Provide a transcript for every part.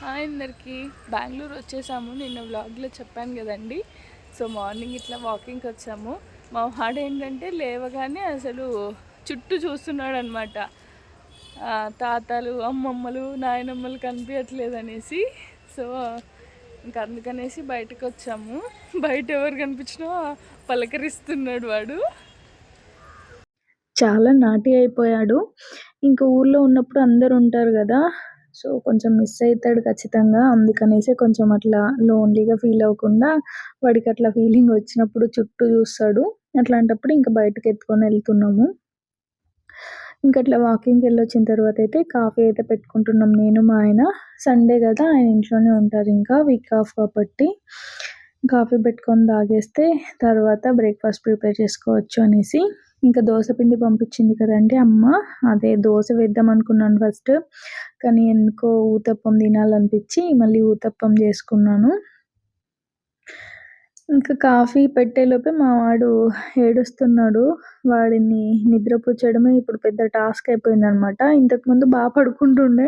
Hi అందరికీ. బెంగళూరు వచ్చేసాము. నిన్న వ్లాగ్లో చెప్పాను కదండి. సో మార్నింగ్ ఇట్లా వాకింగ్కి వచ్చాము. మా వాడు ఏంటంటే లేవగానే అసలు చుట్టూ చూస్తున్నాడు అనమాట తాతలు అమ్మమ్మలు నాయనమ్మలు కనిపించట్లేదు అనేసి సో ఇంకా అందుకనేసి బయటకు వచ్చాము. బయట ఎవరు కనిపించినా పలకరిస్తున్నాడు వాడు. చాలా నాటి అయిపోయాడు. ఇంకా ఊర్లో ఉన్నప్పుడు అందరు ఉంటారు కదా. సో కొంచెం మిస్ అవుతాడు ఖచ్చితంగా. అందుకనేసి కొంచెం అట్లా లోన్లీగా ఫీల్ అవ్వకుండా వాడికి అట్లా ఫీలింగ్ వచ్చినప్పుడు చుట్టూ చూస్తాడు. అట్లాంటప్పుడు ఇంకా బయటకు ఎత్తుకొని వెళ్తున్నాము. ఇంకా అట్లా వాకింగ్కి వెళ్ళి వచ్చిన తర్వాత అయితే కాఫీ అయితే పెట్టుకుంటున్నాం నేను మా ఆయన. సండే కదా ఆయన ఇంట్లోనే ఉంటారు ఇంకా వీక్ ఆఫ్ కాబట్టి. కాఫీ పెట్టుకొని తాగేస్తే తర్వాత బ్రేక్ఫాస్ట్ ప్రిపేర్ చేసుకోవచ్చు అనేసి. ఇంకా దోశ పిండి పంపించింది కదండి అమ్మ అదే దోశ వేద్దాం అనుకున్నాను ఫస్ట్ కానీ ఎందుకో ఊతప్పం తినాలనిపించి మళ్ళీ ఊతప్పం చేసుకున్నాను. ఇంకా కాఫీ పెట్టేలోపే మా వాడు ఏడుస్తున్నాడు. వాడిని నిద్రపుచ్చడమే ఇప్పుడు పెద్ద టాస్క్ అయిపోయిందనమాట. ఇంతకుముందు బాగా పడుకుంటుండే.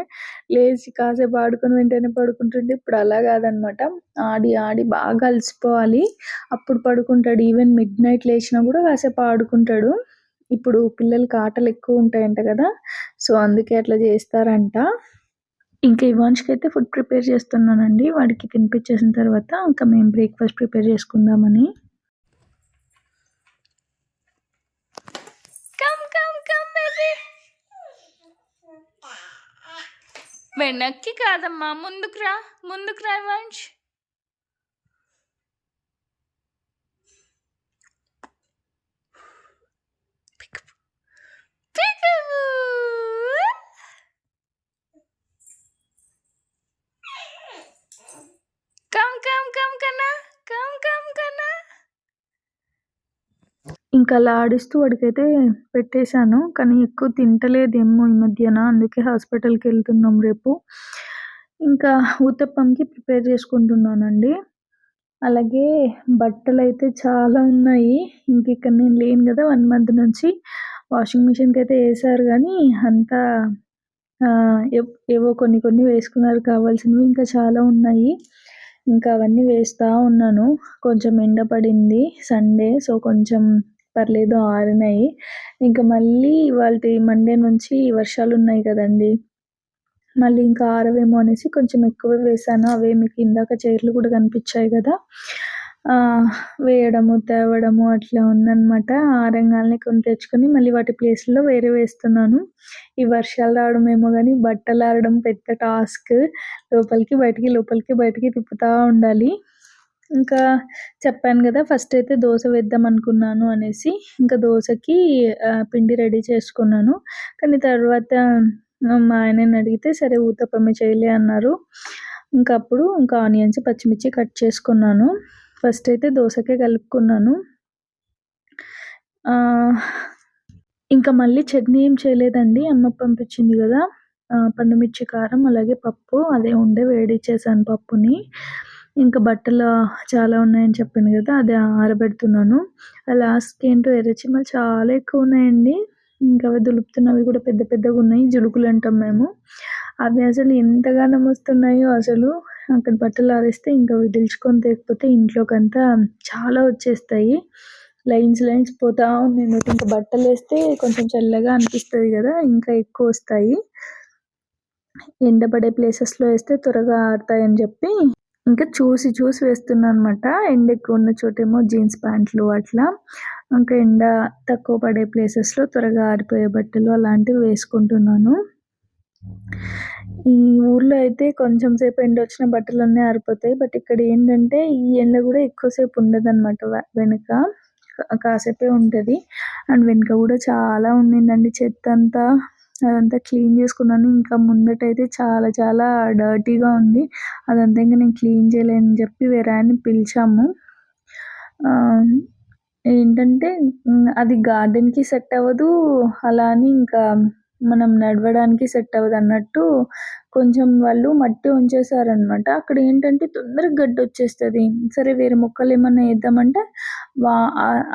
లేచి కాసేపు ఆడుకుని వెంటనే పడుకుంటుండే. ఇప్పుడు అలా కాదనమాట. ఆడి ఆడి బాగా అలసిపోవాలి. అప్పుడు పడుకుంటాడు. ఈవెన్ మిడ్ నైట్ లేచినా కూడా కాసేపు ఆడుకుంటాడు. ఇప్పుడు పిల్లలకి ఆటలు ఎక్కువ ఉంటాయంట కదా. సో అందుకే అట్లా చేస్తారంట. ఇంకా ఇవాన్ష్కి అయితే ఫుడ్ ప్రిపేర్ చేస్తున్నానండి. వాడికి తినిపించేసిన తర్వాత ఇంకా మేము బ్రేక్ఫాస్ట్ ప్రిపేర్ చేసుకుందామని. వెనక్కి కాదమ్మా ముందుకు రా ముందుకు రా ఇవాన్ష్ ఇంకా అలా ఆడిస్తూ వాడికైతే పెట్టేశాను. కానీ ఎక్కువ తింటలేదేమో ఈ మధ్యన. అందుకే హాస్పిటల్కి వెళ్తున్నాం రేపు. ఇంకా ఊతప్పంకి ప్రిపేర్ చేసుకుంటున్నానండి. అలాగే బట్టలు అయితే చాలా ఉన్నాయి. ఇంక ఇక్కడ నేను లేను కదా వన్ మంత్ నుంచి. వాషింగ్ మిషన్కి అయితే వేసారు కానీ అంతా ఏవో కొన్ని కొన్ని వేసుకున్నారు కావాల్సినవి ఇంకా చాలా ఉన్నాయి. ఇంకా అవన్నీ వేస్తూ ఉన్నాను. కొంచెం ఎండ పడింది సండే. సో కొంచెం పర్లేదు ఆరినాయి. ఇంకా మళ్ళీ ఇవాళ మండే నుంచి వర్షాలు ఉన్నాయి కదండి. మళ్ళీ ఇంకా ఆరవేమో అనేసి కొంచెం ఎక్కువ వేసాను అవే మీకు ఇందాక చైర్లు కూడా కనిపించాయి కదా. వేయడము తేవడము అట్లా ఉందన్నమాట. రంగాల్ని కొన్ని తెచ్చుకొని మళ్ళీ వాటి ప్లేస్లో వేరే వేస్తున్నాను. ఈ వర్షాలు రావడం ఏమో కానీ బట్టలు ఆరడం పెద్ద టాస్క్. లోపలికి బయటికి లోపలికి బయటికి తిప్పుతూ ఉండాలి. ఇంకా చెప్పాను కదా ఫస్ట్ అయితే దోశ వేద్దాం అనుకున్నాను అనేసి ఇంకా దోశకి పిండి రెడీ చేసుకున్నాను. కానీ తర్వాత మా ఆయనని అడిగితే సరే ఊతప్పమే చేయలే అన్నారు. ఇంకా అప్పుడు ఇంకా ఆనియన్స్ పచ్చిమిర్చి కట్ చేసుకున్నాను. ఫస్ట్ అయితే దోశకే కలుపుకున్నాను. ఇంకా మళ్ళీ చట్నీ ఏం చేయలేదండి. అమ్మ పంపించింది కదా పండుమిర్చి కారం అలాగే పప్పు అదే ఉండే వేడి చేశాను పప్పుని. ఇంకా బట్టలు చాలా ఉన్నాయని చెప్పాను కదా అది ఆరబెడుతున్నాను. లాస్ట్కి ఏంటో ఎర్రచిమ్మలు చాలా ఎక్కువ ఉన్నాయండి. ఇంకా అవి దులుపుతున్నవి కూడా పెద్ద పెద్దగా ఉన్నాయి జులుకులు అంటాం మేము. అవి అసలు ఎంతగానో వస్తున్నాయో అసలు. అక్కడ బట్టలు ఆరేస్తే ఇంకా వదిలించుకొని తేకపోతే ఇంట్లోకి అంతా చాలా వచ్చేస్తాయి. లైన్స్ లైన్స్ పోతా ఉన్నాయి ఇంకా బట్టలు వేస్తే కొంచెం చల్లగా అనిపిస్తుంది కదా ఇంకా ఎక్కువ వస్తాయి. ఎండబడే ప్లేసెస్లో వేస్తే త్వరగా ఆరుతాయని చెప్పి ఇంకా చూసి చూసి వేస్తున్నాను అనమాట ఎండ ఎక్కువ ఉన్న చోటేమో జీన్స్ ప్యాంట్లు అట్లా. ఇంకా ఎండ తక్కువ పడే ప్లేసెస్లో త్వరగా ఆరిపోయే బట్టలు అలాంటివి వేసుకుంటున్నాను. ఈ ఊర్లో అయితే కొంచెం సేపు ఎండ వచ్చిన బట్టలు అన్నీ ఆరిపోతాయి. బట్ ఇక్కడ ఏంటంటే ఈ ఎండ కూడా ఎక్కువసేపు ఉండదు అనమాట వెనుక. కాసేపే ఉంటుంది. అండ్ వెనుక కూడా చాలా ఉండిందండి చెత్త అంతా అదంతా క్లీన్ చేసుకున్నాను. ఇంకా ముందటైతే చాలా చాలా డర్టీగా ఉంది. అదంతా ఇంకా నేను క్లీన్ చేయలేని చెప్పి వేరే ఆయన్ని పిలిచాము ఏంటంటే అది గార్డెన్కి సెట్ అవ్వదు. అలా అని ఇంకా మనం నడవడానికి సెట్ అవ్వదు అన్నట్టు కొంచెం వాళ్ళు మట్టి ఉంచేసారనమాట అక్కడ ఏంటంటే తొందరగా గడ్డి వచ్చేస్తుంది. సరే వేరే మొక్కలు ఏమన్నా వేద్దామంటే వా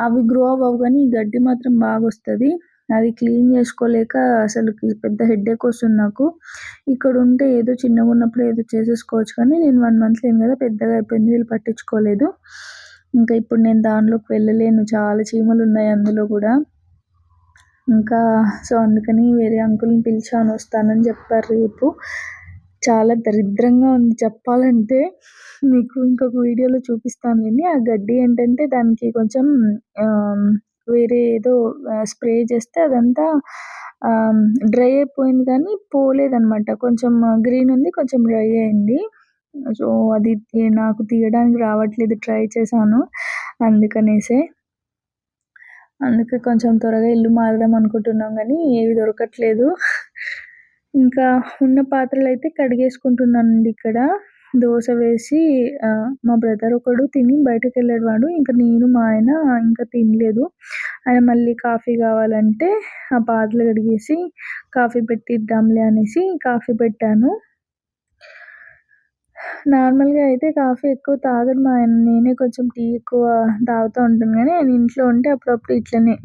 అవి గ్రో అవ్వవు కానీ గడ్డి మాత్రం బాగా వస్తుంది. అది క్లీన్ చేసుకోలేక అసలుకి పెద్ద హెడేక్ వస్తుంది నాకు. ఇక్కడ ఉంటే ఏదో చిన్నగా ఉన్నప్పుడు ఏదో చేసేసుకోవచ్చు కానీ నేను వన్ మంత్ లేను కదా పెద్దగా అయిపోయింది వీళ్ళు పట్టించుకోలేదు. ఇంకా ఇప్పుడు నేను దానిలోకి వెళ్ళలేను చాలా చీమలు ఉన్నాయి అందులో కూడా. ఇంకా సో అందుకని వేరే అంకుల్ని పిలిచాను వస్తానని చెప్పారు రేపు. చాలా దరిద్రంగా ఉంది చెప్పాలంటే. మీకు ఇంకొక వీడియోలో చూపిస్తాను కానీ ఆ గడ్డి ఏంటంటే దానికి కొంచెం వేరే ఏదో స్ప్రే చేస్తే అదంతా డ్రై అయిపోయింది కానీ పోలేదనమాట కొంచెం గ్రీన్ ఉంది కొంచెం డ్రై అయింది. సో అది నాకు తీయడానికి రావట్లేదు ట్రై చేశాను అందుకనేసే. అందుకే కొంచెం త్వరగా ఇల్లు మారుదాం అనుకుంటున్నాం కానీ ఏవి దొరకట్లేదు. ఇంకా ఉన్న పాత్రలు అయితే కడిగేసుకుంటున్నానండి ఇక్కడ. దోశ వేసి మా బ్రదర్ ఒకడు తిని బయటకు వెళ్ళాడు వాడు. ఇంకా నేను మా ఆయన ఇంకా తినలేదు. ఆయన మళ్ళీ కాఫీ కావాలంటే ఆ పాత్రలు కడిగేసి కాఫీ పెట్టిద్దాంలే అనేసి కాఫీ పెట్టాను. నార్మల్గా అయితే కాఫీ ఎక్కువ తాగడు మా ఆయన. నేనే కొంచెం టీ ఎక్కువ తాగుతూ ఉంటాను. కానీ ఆయన ఇంట్లో ఉంటే అప్పుడప్పుడు ఇట్లనే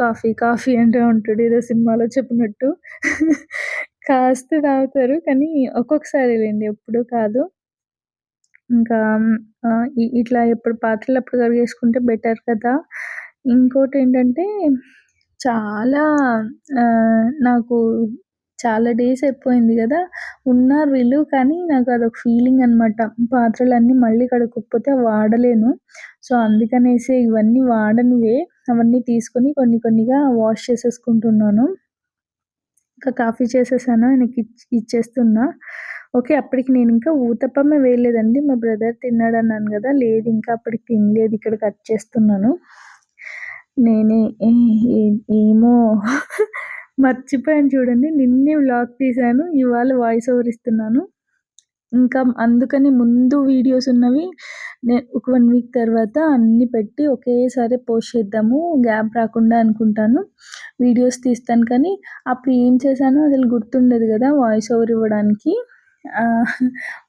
కాఫీ కాఫీ అంటే ఉంటాడు. ఏదో సినిమాలో చెప్పినట్టు. కాస్త తాగుతారు. కానీ ఒక్కొక్కసారి లేండి ఎప్పుడూ కాదు. ఇంకా ఇట్లా ఎప్పుడు పాత్రలు అప్పుడు కడిగేసుకుంటే బెటర్ కదా. ఇంకోటి ఏంటంటే చాలా నాకు చాలా డేస్ అయిపోయింది కదా. ఉన్నారు వీళ్ళు కానీ నాకు అదొక ఫీలింగ్ అనమాట పాత్రలన్నీ మళ్ళీ కడుక్కోకపోతే వాడలేను. సో అందుకనేసి ఇవన్నీ వాడనివే. అవన్నీ తీసుకొని కొన్ని కొన్నిగా వాష్ చేసేసుకుంటున్నాను. ఇంకా కాఫీ చేసేసాను ఆయనకి ఇచ్చేస్తున్నా. ఓకే అప్పటికి నేను ఇంకా ఊతప్పమే వేయలేదండి. మా బ్రదర్ తిన్నాడు అన్నాను కదా లేదు ఇంకా అప్పటికి తినలేదు ఇక్కడ కట్ చేస్తున్నాను. నేనే ఏమో మర్చిపోయాను చూడండి. నిన్నే వ్లాగ్ తీశాను ఇవాళ వాయిస్ ఓవర్ ఇస్తున్నాను. ఇంకా అందుకని ముందు వీడియోస్ ఉన్నవి నేను ఒక వన్ వీక్ తర్వాత అన్నీ పెట్టి ఒకేసారి పోస్ట్ చేద్దాము గ్యాప్ రాకుండా అనుకుంటాను. వీడియోస్ తీస్తాను కానీ అప్పుడు ఏం చేశానో అసలు గుర్తుండదు కదా వాయిస్ ఓవర్ ఇవ్వడానికి.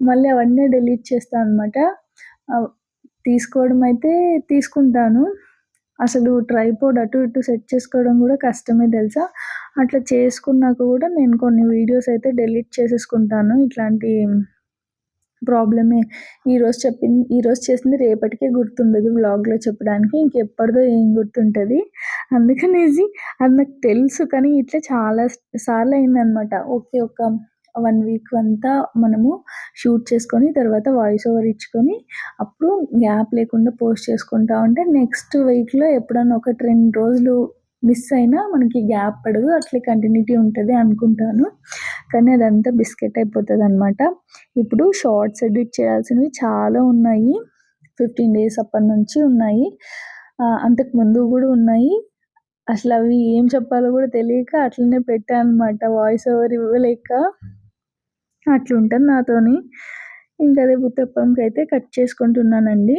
మళ్ళీ అవన్నీ డిలీట్ చేస్తాను అనమాట తీసుకోవడం అయితే తీసుకుంటాను. అసలు ట్రైపోడ్ అటు ఇటు సెట్ చేసుకోవడం కూడా కష్టమే తెలుసా? అట్లా చేసుకున్నాక కూడా నేను కొన్ని వీడియోస్ అయితే డిలీట్ చేసేసుకుంటాను. ఇట్లాంటి ప్రాబ్లమే. ఈరోజు చెప్పింది ఈరోజు చేసింది రేపటికే గుర్తుండదు వ్లాగ్లో చెప్పడానికి. ఇంకెప్పటిదో ఏం గుర్తుంటుంది. అందుకనేసి అది నాకు తెలుసు కానీ ఇట్లా చాలా సార్లు అయిందనమాట ఓకే ఒక వన్ వీక్ అంతా మనము షూట్ చేసుకొని తర్వాత వాయిస్ ఓవర్ ఇచ్చుకొని అప్పుడు గ్యాప్ లేకుండా పోస్ట్ చేసుకుంటా ఉంటే నెక్స్ట్ వీక్లో ఎప్పుడన్నా ఒకటి రెండు రోజులు మిస్ అయినా మనకి గ్యాప్ పడదు అట్లే కంటిన్యూటీ ఉంటుంది అనుకుంటాను. కానీ అదంతా బిస్కెట్ అయిపోతుంది అనమాట ఇప్పుడు షార్ట్స్ ఎడిట్ చేయాల్సినవి చాలా ఉన్నాయి. ఫిఫ్టీన్ డేస్ అప్పటి నుంచి ఉన్నాయి. అంతకు ముందు కూడా ఉన్నాయి. అసలు అవి ఏం చెప్పాలో కూడా తెలియక అట్లనే పెట్టాను అనమాట వాయిస్ ఓవర్ ఇవ్వలేక అట్లుంటుంది నాతోని. ఇంకా అదే ఉత్తప్పంకి అయితే కట్ చేసుకుంటున్నానండి.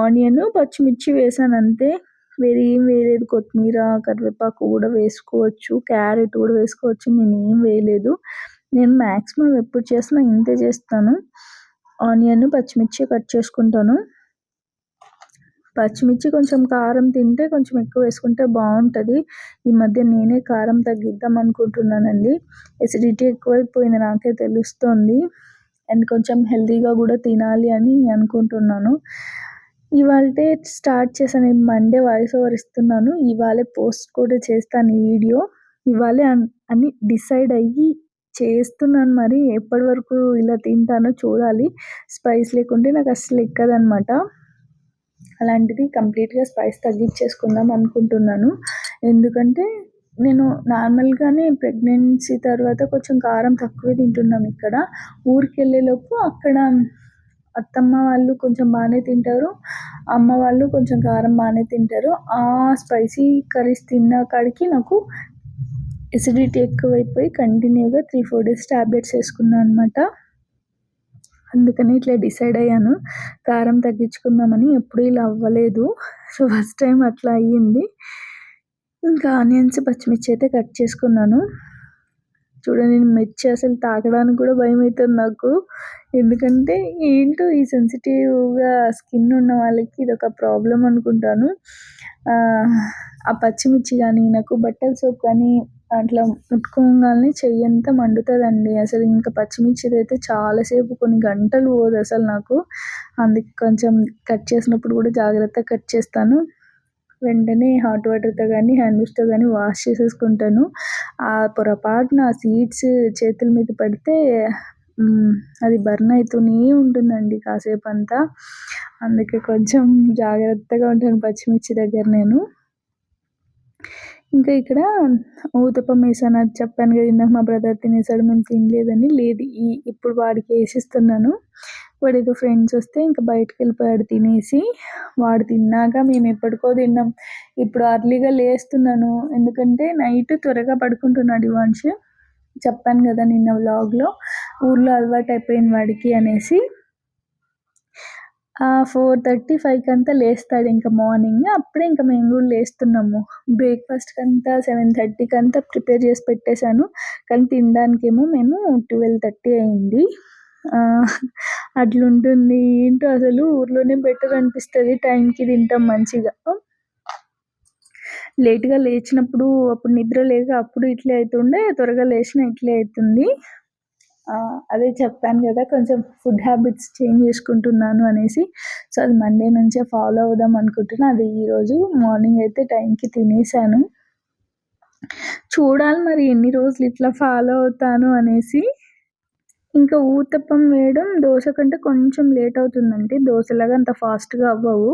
ఆనియన్ పచ్చిమిర్చి వేసాను అంతే వేరే ఏం వేయలేదు. కొత్తిమీర కరివేపాకు కూడా వేసుకోవచ్చు. క్యారెట్ కూడా వేసుకోవచ్చు. నేను ఏం వేయలేదు. నేను మ్యాక్సిమం ఎప్పుడు చేసినా ఇంతే చేస్తాను. ఆనియన్ పచ్చిమిర్చి కట్ చేసుకుంటాను. పచ్చిమిర్చి కొంచెం కారం తింటే కొంచెం ఎక్కువ వేసుకుంటే బాగుంటుంది. ఈ మధ్య నేనే కారం తగ్గిద్దాం అనుకుంటున్నానండి. ఎసిడిటీ ఎక్కువైపోయింది నాకే తెలుస్తుంది. అండ్ కొంచెం హెల్తీగా కూడా తినాలి అని అనుకుంటున్నాను. ఇవాళ స్టార్ట్ చేశాను. మండే వాయిస్ ఓవర్ ఇస్తున్నాను. ఇవాళే పోస్ట్ కూడా చేస్తాను ఈ వీడియో ఇవాళే అని డిసైడ్ అయ్యి చేస్తున్నాను మరి. ఎప్పటి వరకు ఇలా తింటానో చూడాలి. స్పైస్ లేకుంటే నాకు అసలు ఎక్కదనమాట అలాంటిది కంప్లీట్గా స్పైస్ తగ్గించేసుకుందాం అనుకుంటున్నాను. ఎందుకంటే నేను నార్మల్గానే ప్రెగ్నెన్సీ తర్వాత కొంచెం కారం తక్కువే తింటున్నాం ఇక్కడ. ఊరికి వెళ్ళేలోపు అక్కడ అత్తమ్మ వాళ్ళు కొంచెం బాగానే తింటారు. అమ్మ వాళ్ళు కొంచెం కారం బాగానే తింటారు. ఆ స్పైసీ కర్రీస్ తిన్న కాడికి నాకు ఎసిడిటీ ఎక్కువైపోయి కంటిన్యూగా త్రీ ఫోర్ డేస్ ట్యాబ్లెట్స్ వేసుకున్నాను అనమాట అందుకని ఇట్లా డిసైడ్ అయ్యాను. కారం తగ్గించుకుందామని ఎప్పుడు ఇలా అవ్వలేదు. సో ఫస్ట్ టైం అట్లా అయ్యింది. ఇంకా ఆనియన్స్ పచ్చిమిర్చి అయితే కట్ చేసుకున్నాను. చూడండి నేను మిర్చి అసలు తాకడానికి కూడా భయం అవుతుంది నాకు. ఎందుకంటే ఏంటో ఈ సెన్సిటివ్గా స్కిన్ ఉన్న వాళ్ళకి ఇది ఒక ప్రాబ్లం అనుకుంటాను. ఆ, ఆ పచ్చిమిర్చి కానీ నాకు బట్టల సోప్ కానీ అట్లా ముట్టుకోగానే చెయ్యి అంతా మండుతుందండి. అసలు ఇంకా పచ్చిమిర్చిది అయితే చాలాసేపు కొన్ని గంటలు పోదు అసలు నాకు. అందుకే కొంచెం కట్ చేసినప్పుడు కూడా జాగ్రత్తగా కట్ చేస్తాను. వెంటనే హాట్ వాటర్తో కానీ హ్యాండ్ వాష్తో కానీ వాష్ చేసేసుకుంటాను. ఆ పొరపాటున ఆ సీడ్స్ చేతుల మీద పడితే అది బర్న్ అవుతూనే ఉంటుందండి కాసేపు అంతా అందుకే కొంచెం జాగ్రత్తగా ఉంటాను పచ్చిమిర్చి దగ్గర నేను. ఇంకా ఇక్కడ ఊతప్పం వేసాను అది చెప్పాను కదా ఇందాక మా బ్రదర్ తినేసాడు మేము తినలేదని లేదు ఈ ఇప్పుడు వాడికి వేసిస్తున్నాను. వాడు ఏదో ఫ్రెండ్స్ వస్తే ఇంకా బయటకు వెళ్ళిపోయాడు తినేసి వాడు తిన్నాక మేము ఎప్పటికో తిన్నాం. ఇప్పుడు అర్లీగా లేస్తున్నాను ఎందుకంటే నైట్ త్వరగా పడుకుంటున్నాడు ఇవాంశ్ చెప్పాను కదా నిన్న వ్లాగ్లో ఊర్లో అలవాటు అయిపోయింది వాడికి అనేసి. ఫోర్ థర్టీ ఫైవ్కి అంతా లేస్తాడు ఇంకా మార్నింగ్. అప్పుడే ఇంకా మేము కూడా లేస్తున్నాము. బ్రేక్ఫాస్ట్కి అంతా సెవెన్ థర్టీకి అంతా ప్రిపేర్ చేసి పెట్టేశాను. కానీ తినడానికేమో మేము ట్వెల్వ్ థర్టీ అయింది. అట్లుంటుంది. ఏంటో అసలు ఊర్లోనే బెటర్ అనిపిస్తుంది. టైంకి తింటాం మంచిగా. లేట్గా లేచినప్పుడు అప్పుడు నిద్ర లేక అప్పుడు ఇట్లే అవుతుండే త్వరగా లేచిన ఇట్లే అవుతుంది అదే చెప్పాను కదా కొంచెం ఫుడ్ హ్యాబిట్స్ చేంజ్ చేసుకుంటున్నాను అనేసి. సో అది మండే నుంచే ఫాలో అవుదాం అనుకుంటున్నా. అది ఈరోజు మార్నింగ్ అయితే టైంకి తినేసాను. చూడాలి మరి ఎన్ని రోజులు ఇట్లా ఫాలో అవుతాను అనేసి. ఇంకా ఊతప్పం వేయడం దోశ కంటే కొంచెం లేట్ అవుతుందండి. దోశలాగా అంత ఫాస్ట్గా అవ్వవు.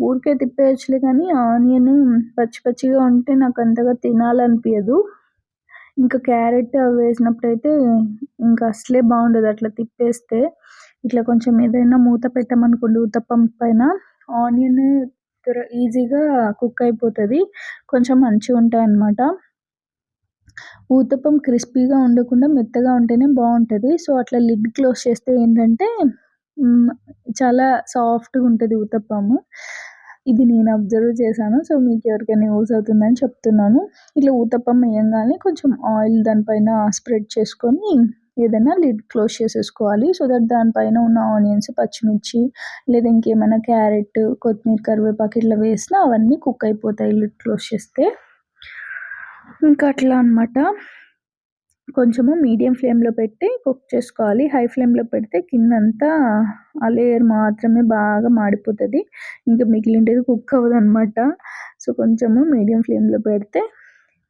ఊరికే తిప్పేయచ్చులే కానీ ఆనియన్ పచ్చి పచ్చిగా ఉంటే నాకు అంతగా తినాలనిపించదు ఇంకా క్యారెట్ అవి వేసినప్పుడు అయితే ఇంకా అసలే బాగుండదు. అట్లా తిప్పేస్తే ఇట్లా కొంచెం ఏదైనా మూత పెట్టామనుకోండి ఉత్తప్పం పైన ఆనియన్ త్వర ఈజీగా కుక్ అయిపోతుంది. కొంచెం మంచిగా ఉంటాయి అన్నమాట ఊతప్పం క్రిస్పీగా ఉండకుండా మెత్తగా ఉంటేనే బాగుంటుంది. సో అట్లా లిడ్ క్లోజ్ చేస్తే ఏంటంటే చాలా సాఫ్ట్గా ఉంటుంది ఊతప్పము ఇది నేను అబ్జర్వ్ చేశాను. సో మీకు ఎవరికైనా యూస్ అవుతుందని చెప్తున్నాను. ఇట్లా ఊతప్పం వేయంగానే కొంచెం ఆయిల్ దానిపైన స్ప్రెడ్ చేసుకొని ఏదైనా లిడ్ క్లోజ్ చేసేసుకోవాలి. సో దట్ దానిపైన ఉన్న ఆనియన్స్ పచ్చిమిర్చి లేదా ఇంకేమైనా క్యారెట్ కొత్తిమీర కరివేపాకు ఇట్లా వేసినా అవన్నీ కుక్ అయిపోతాయి. లిడ్ క్లోజ్ చేస్తే. ఇంకా అట్లా అన్నమాట. కొంచెము మీడియం ఫ్లేమ్లో పెట్టి కుక్ చేసుకోవాలి. హై ఫ్లేమ్లో పెడితే కిందంతా ఆ లేయర్ మాత్రమే బాగా మాడిపోతుంది. ఇంకా మిగిలిండేది కుక్ అవ్వదు అనమాట సో కొంచెము మీడియం ఫ్లేమ్లో పెడితే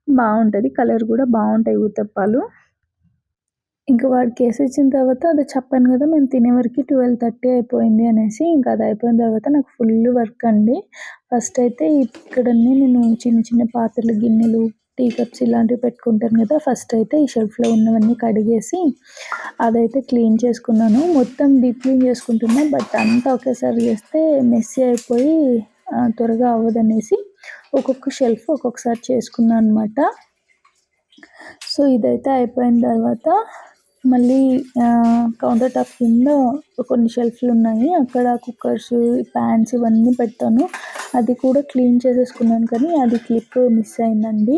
బాగుంటుంది. కలర్ కూడా బాగుంటాయి ఊతప్పాలు ఇంకా వాడికి వేసి ఇచ్చిన తర్వాత అది చెప్పాను కదా మేము తినే వరకు ట్వెల్వ్ థర్టీ అయిపోయింది అనేసి ఇంకా అది అయిపోయిన తర్వాత నాకు ఫుల్ వర్క్ అండి. ఫస్ట్ అయితే ఇక్కడన్నీ నేను చిన్న చిన్న పాత్రలు గిన్నెలు టీ కప్స్ ఇలాంటివి పెట్టుకుంటాను కదా. ఫస్ట్ అయితే ఈ షెల్ఫ్లో ఉన్నవన్నీ కడిగేసి అదైతే క్లీన్ చేసుకున్నాను. మొత్తం డీప్ క్లీన్ చేసుకుంటున్నా బట్ అంతా ఒకేసారి చేస్తే మెస్సీ అయిపోయి త్వరగా అవ్వదనేసి ఒక్కొక్క షెల్ఫ్ ఒక్కొక్కసారి చేసుకున్నాను అనమాట సో ఇదైతే అయిపోయిన తర్వాత మళ్ళీ కౌంటర్ టాప్ కింద కొన్ని షెల్ఫ్లు ఉన్నాయి. అక్కడ కుక్కర్స్ ప్యాన్స్ ఇవన్నీ పెడతాను. అది కూడా క్లీన్ చేసేసుకున్నాను కానీ అది క్లిప్ మిస్ అయిందండి.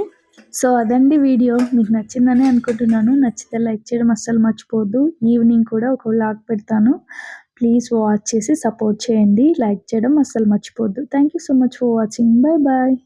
సో అదండి వీడియో. మీకు నచ్చిందని అనుకుంటున్నాను. నచ్చితే లైక్ చేయడం అస్సలు మర్చిపోద్దు ఈవినింగ్ కూడా ఒక వ్లాగ్ పెడతాను. ప్లీజ్ వాచ్ చేసి సపోర్ట్ చేయండి. లైక్ చేయడం అస్సలు మర్చిపోద్దు thank you so much for watching. Bye bye.